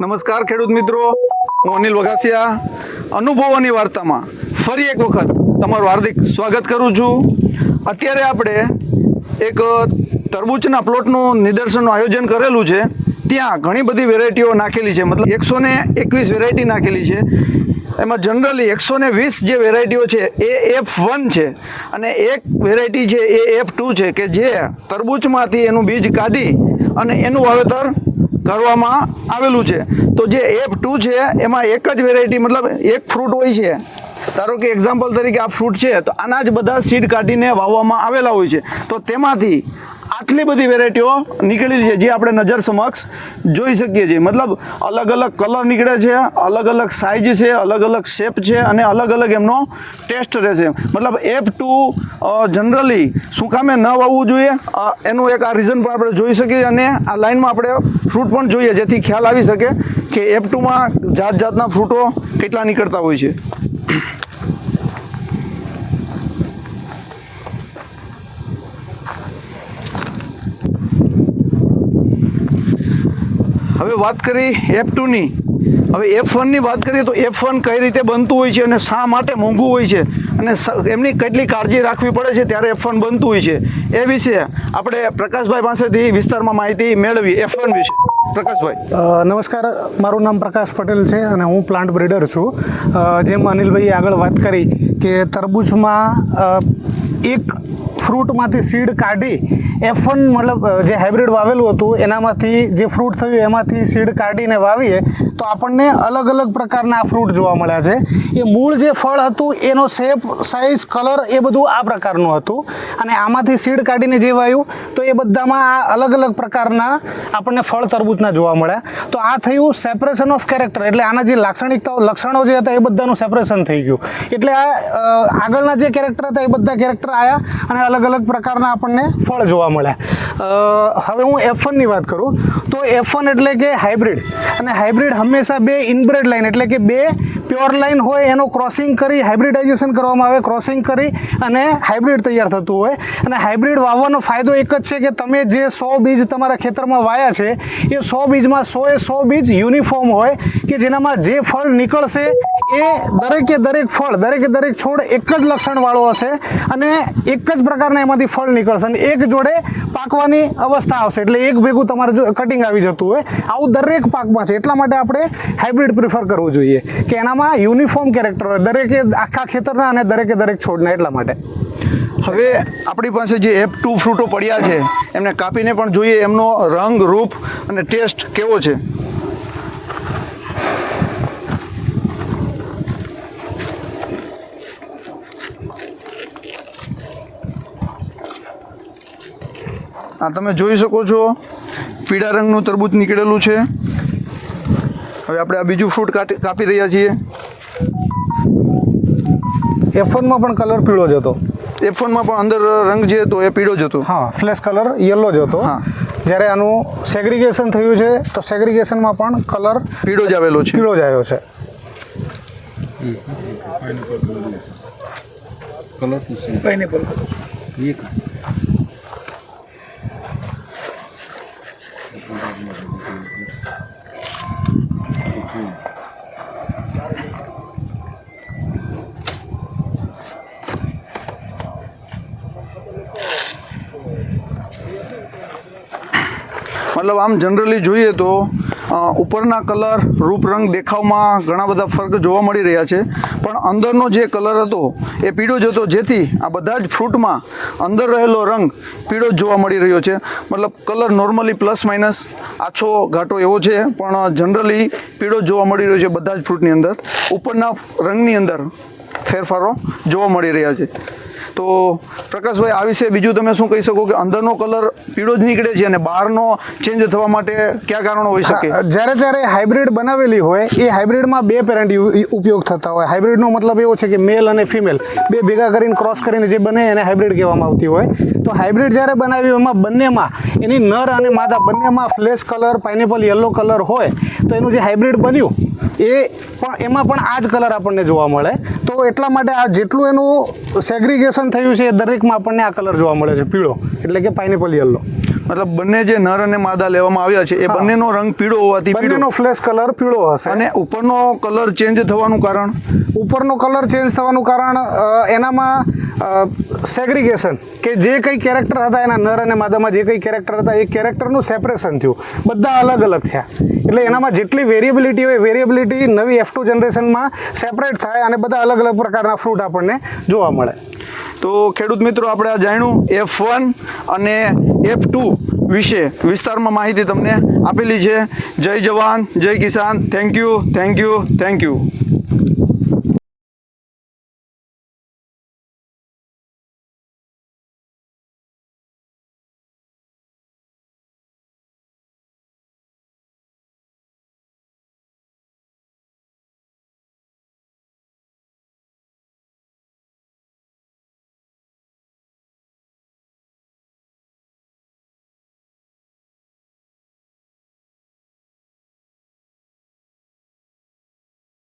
નમસ્કાર ખેડૂત મિત્રો. હું અનિલ વઘાસિયા. અનુભવોની વાર્તામાં ફરી એક વખત તમારું હાર્દિક સ્વાગત કરું છું. અત્યારે આપણે એક તરબૂચના પ્લોટનું નિદર્શનનું આયોજન કરેલું છે. ત્યાં ઘણી બધી વેરાયટીઓ નાખેલી છે. મતલબ એકસો ને એકવીસ વેરાયટી નાખેલી છે. એમાં જનરલી એકસો ને વીસ જે વેરાયટીઓ છે એ એફ વન છે અને એક વેરાયટી છે એ એફ ટુ છે કે જે તરબૂચમાંથી એનું બીજ કાઢી અને એનું વાવેતર કરવામાં આવેલું છે. તો જે એફ ટુ છે, એમાં એક જ વેરાયટી મતલબ એક ફ્રૂટ હોય છે. ધારો કે એક્ઝામ્પલ તરીકે આ ફ્રૂટ છે, તો આના જ બધા સીડ કાઢીને વાવવામાં આવેલા હોય છે. તો તેમાંથી આટલી બધી વેરાયટીઓ નીકળેલી છે, જે આપણે નજર સમક્ષ જોઈ શકીએ છીએ. મતલબ, અલગ અલગ કલર નીકળે છે, અલગ અલગ સાઇઝ છે, અલગ અલગ શેપ છે અને અલગ અલગ એમનો ટેસ્ટ રહેશે. મતલબ એફ ટુ જનરલી શું કામે ન વાવવું જોઈએ એનું એક આ રીઝન પણ આપણે જોઈ શકીએ અને આ લાઈનમાં આપણે ફ્રૂટ પણ જોઈએ, જેથી ખ્યાલ આવી શકે કે એફ ટુમાં જાત જાતના ફ્રૂટો કેટલા નીકળતા હોય છે. હવે વાત કરી એફ ટુની હવે એફ વનની વાત કરીએ તો એફ વન કઈ રીતે બનતું હોય છે અને શા માટે મોંઘું હોય છે? અને એમની કેટલી કાળજી રાખવી પડે છે ત્યારે એફ વન બનતું હોય છે? એ વિશે આપણે પ્રકાશભાઈ પાસેથી વિસ્તારમાં માહિતી મેળવી એફ વન વિશે. પ્રકાશભાઈ. નમસ્કાર. મારું નામ પ્રકાશ પટેલ છે અને હું પ્લાન્ટ બ્રીડર છું. જેમ અનિલભાઈએ આગળ વાત કરી કે તરબૂચમાં એક ફ્રૂટમાંથી સીડ કાઢી એફ વન મતલબ જે હાઇબ્રિડ વાવેલું હતું, એનામાંથી જે ફ્રૂટ થયું, એમાંથી સીડ કાઢીને વાવીએ, તો આપણને અલગ અલગ પ્રકારના ફ્રૂટ જોવા મળ્યા છે. એ મૂળ જે ફળ હતું, એનો શેપ સાઇઝ કલર એ બધું આ પ્રકારનું હતું. અને આમાંથી સીડ કાઢીને જે વાવ્યું તો એ બધામાં આ અલગ અલગ પ્રકારના આપણને ફળ તરબૂચના જોવા મળ્યા તો આ થયું સેપરેશન ઓફ કેરેક્ટર એટલે આના જે લાક્ષણિકતાઓ, લક્ષણો જે હતા એ બધાનું સેપરેશન થઈ ગયું. એટલે આ આગળના જે કેરેક્ટર હતા એ બધા કેરેક્ટર આવ્યા અને અલગ અલગ પ્રકારના આપણને ફળ જોવા મળ્યા. હવે હું એફ વનની વાત કરું. તો એફ વન એટલે કે હાઇબ્રિડ અને હાઇબ્રિડ હંમેશા બે ઇનબ્રેડ લાઈન એટલે કે બે પ્યોર લાઇન હોય, એનું ક્રોસિંગ કરી હાઇબ્રિડાઇઝેશન કરવામાં આવે ક્રોસિંગ કરી અને હાઇબ્રિડ તૈયાર થતું હોય. અને હાઇબ્રિડ વાવવાનો ફાયદો એક જ છે કે તમે જે સો બીજ તમારા ખેતરમાં વાયા છે, એ સો બીજમાં સો એ સો બીજ યુનિફોર્મ હોય કે જેનામાં જે ફળ નીકળશે, એ દરેકે દરેક ફળ, દરેકે દરેક છોડ એક જ લક્ષણવાળો હશે અને એક જ પ્રકારના એમાંથી ફળ નીકળશે અને એક જોડે પાકવાની અવસ્થા આવશે. એટલે એક ભેગું તમારે કટિંગ આવી જતું હોય, આવું દરેક પાકમાં છે. એટલા માટે આપણે હાઇબ્રિડ પ્રિફર કરવું જોઈએ કે એનામાં યુનિફોર્મ કેરેક્ટર હોય. દરેકે આખા ખેતરના અને દરેકે દરેક છોડના એટલા માટે. હવે આપણી પાસે જે એપ ટુ ફ્રૂટો પડ્યા છે, એમને કાપીને પણ જોઈએ એમનો રંગ, રૂપ અને ટેસ્ટ કેવો છે. આ તમે જોઈ શકો છો, પીળા રંગનું તરબૂચ નીકળેલું છે. હવે આપણે આ બીજું ફ્રૂટ કાપી રહ્યા છીએ. એફોનમાં પણ કલર પીળો જ હતો. એફોનમાં પણ અંદર રંગ જે હતો એ પીળો જ હતો. હા ફ્લેશ કલર યલો જ હતો. હા. જ્યારે આનું સેગ્રિગેશન થયું છે તો સેગ્રિગેશનમાં પણ કલર પીળો જ આવેલો છે. પીળો જ આવ્યો છે. કલર પાઇનેપલ મતલબ આમ જનરલી જોઈએ તો ઉપરના કલર રૂપ રંગ દેખાવમાં ઘણા બધા ફર્ક જોવા મળી રહ્યા છે. પણ અંદરનો જે કલર હતો, એ પીળો જ હતો. જેથી આ બધા જ ફ્રૂટમાં અંદર રહેલો રંગ પીળો જ જોવા મળી રહ્યો છે. મતલબ કલર નોર્મલી પ્લસ માઇનસ આછો ઘાટો એવો છે, પણ જનરલી પીળો જ જોવા મળી રહ્યો છે બધા જ ફ્રૂટની અંદર. ઉપરના રંગની અંદર ફેરફારો જોવા મળી રહ્યા છે. તો પ્રકાશભાઈ, આ વિશે બીજું તમે શું કહી શકો કે અંદરનો કલર પીળો જ નીકળે છે અને બહારનો ચેન્જ થવા માટે કયા કારણો હોઈ શકે? જ્યારે જ્યારે હાઇબ્રિડ બનાવેલી હોય, એ હાઇબ્રિડમાં બે પેરેન્ટ ઉપયોગ થતા હોય. હાઇબ્રિડનો મતલબ એવો છે કે મેલ અને ફિમેલ બે ભેગા કરીને ક્રોસ કરીને જે બને એને હાઇબ્રિડ કહેવામાં આવતી હોય. તો હાઇબ્રિડ જ્યારે બનાવી એમાં બંનેમાં, એની નર અને માદા બંનેમાં flesh colour pineapple yellow colour હોય, તો એનું જે હાઇબ્રિડ બન્યું એ પણ એમાં પણ આ જ કલર આપણને જોવા મળે. તો એટલા માટે આ જેટલું એનું સેગ્રિગેશન થયું છે એ દરેકમાં આપણને આ કલર જોવા મળે છે પીળો. એટલે કે પાઇનેપલ યલો મતલબ બંને જે નર અને માદા લેવામાં આવ્યા છે એ બંનેનો રંગ પીળો હોવાથી બંનેનો ફ્લેશ કલર પીળો હશે. અને ઉપરનો કલર ચેન્જ થવાનું કારણ? ઉપરનો કલર ચેન્જ થવાનું કારણ એનામાં સેગ્રિગેશન કે જે કંઈ કેરેક્ટર હતા એના નર અને માદામાં જે કંઈ કેરેક્ટર હતા એ કેરેક્ટરનું સેપરેશન થયું. બધા અલગ અલગ થયા. એટલે એનામાં જેટલી વેરિએબિલિટી હોય વેરિએબિલિટી નવી એફ ટુ જનરેશનમાં સેપરેટ થાય અને બધા અલગ અલગ પ્રકારના ફ્રૂટ આપણને જોવા મળે. તો ખેડૂત મિત્રો, આપણે આ જાણ્યું એફ વન અને એફ ટુ વિશે વિસ્તારમાં માહિતી તમને આપેલી છે. જય જવાન, જય કિસાન. Thank you thank you thank you